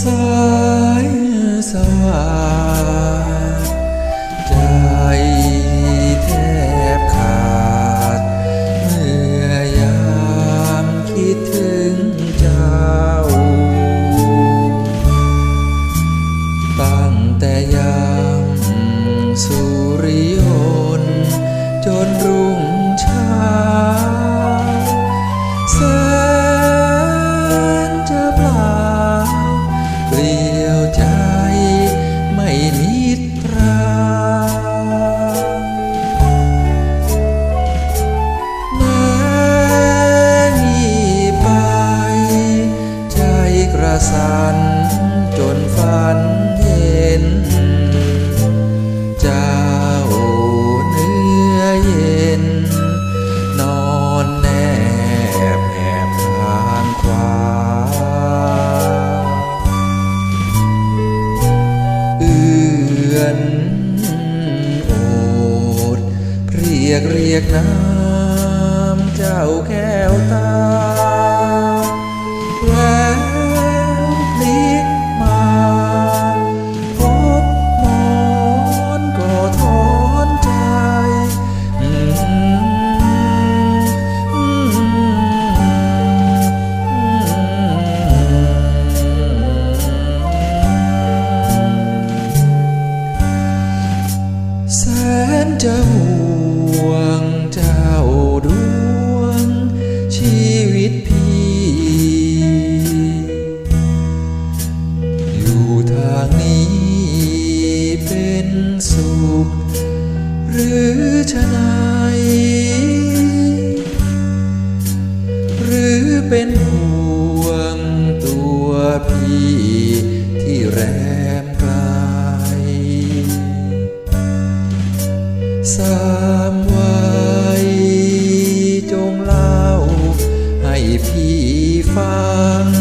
สายสว่าง นโอดเรียกเรียกน้ำเจ้าแก้วตา นจะห่วงเจ้าดวง ชีวิตพี่ อยู่ทางนี้เป็นสุข หรือชะไหนหรือเป็นห่วงตัวพี่ที่แรามวัยจงเล่าให้พี่ฟัง